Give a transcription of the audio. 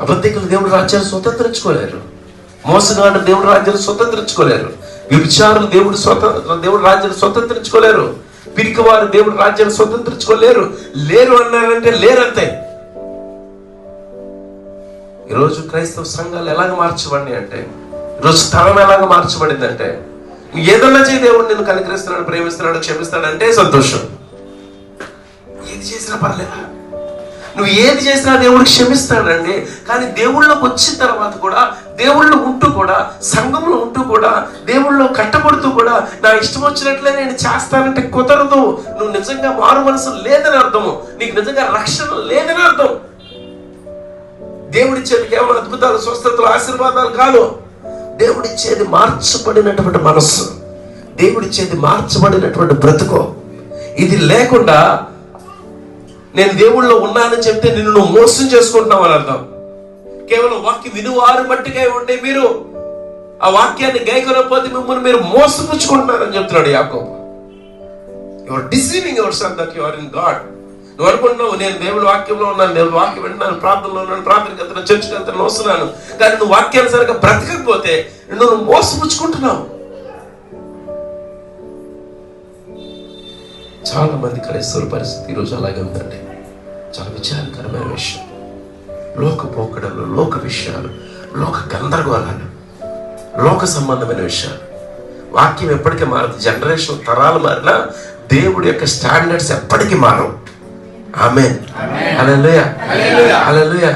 అబద్ధికులు దేవుడు రాజ్యాన్ని స్వతంత్రించుకోలేరు. మోసగాడు దేవుడు రాజ్యాన్ని స్వతంత్రించుకోలేరు. వ్యభిచారులు దేవుడు స్వతంత్ర దేవుడు రాజ్యాన్ని స్వతంత్రించుకోలేరు. పిరికివారు దేవుడు రాజ్యాన్ని స్వతంత్రించుకోలేరు. లేరు అన్నారంటే లేరంతే. ఈరోజు క్రైస్తవ సంఘాలు ఎలాగ మార్చబడి అంటే ఈరోజు స్థలం ఎలాగ మార్చబడింది అంటే నువ్వు ఏదన్నా చేయి దేవుడు నిన్ను కనికరిస్తున్నాడు ప్రేమిస్తున్నాడు క్షమిస్తాడు అంటే సంతోషం. ఏది చేసినా పర్లేదా? నువ్వు ఏది చేసినా దేవుడు క్షమిస్తాడండి. కానీ దేవుళ్ళకి వచ్చిన తర్వాత కూడా దేవుళ్ళు ఉంటూ కూడా సంఘంలో ఉంటూ కూడా దేవుళ్ళు కట్టబడుతూ కూడా నా ఇష్టం వచ్చినట్లే నేను చేస్తానంటే కుదరదు. నువ్వు నిజంగా మారు మనసు లేదని అర్థము. నీకు నిజంగా రక్షణ లేదని అర్థం. దేవుడిచ్చేది కేవలం అద్భుతాలు స్వస్థతలు ఆశీర్వాదాలు కాదు. దేవుడిచ్చేది మార్చబడినటువంటి మనస్సు. దేవుడిచ్చేది మార్చబడినటువంటి బ్రతుకు. ఇది లేకుండా నేను దేవుళ్ళో ఉన్నానని చెప్తే నిన్ను నువ్వు మోసం చేసుకుంటున్నావు అని అర్థం. కేవలం వాక్యం వినువారు బట్టిగా ఉండే మీరు ఆ వాక్యాన్ని గైకొనకపోతే మిమ్మల్ని మీరు మోసపుచ్చుకుంటున్నారని చెప్తున్నాడు యాకోబు. You're deceiving yourself that you're in God నువ్వు అనుకుంటున్నావు నేను దేవుడి వాక్యంలో ఉన్నాను నేను వాక్యం వింటున్నాను ప్రార్థనలో ఉన్నాను ప్రార్థనకి వెళ్తున్నాను చర్చికి వెళ్తున్నాను వస్తున్నాను. కానీ నువ్వు వాక్యానుసారంగా బ్రతకకపోతే నువ్వు మోసపుచ్చుకుంటున్నావు. చాలా మంది క్రైస్తవుల పరిస్థితి ఈరోజు అలాగే ఉందండి. చాలా విచారకరమైన విషయం. లోక పోకడలు లోక విషయాలు లోక గందరగోళాలు లోక సంబంధమైన విషయాలు. వాక్యం ఎప్పటికీ మారదు. జనరేషన్ తరాలు మారినా దేవుడి యొక్క స్టాండర్డ్స్ ఎప్పటికీ మారవు. ఆమె అలలుయ అలలుయ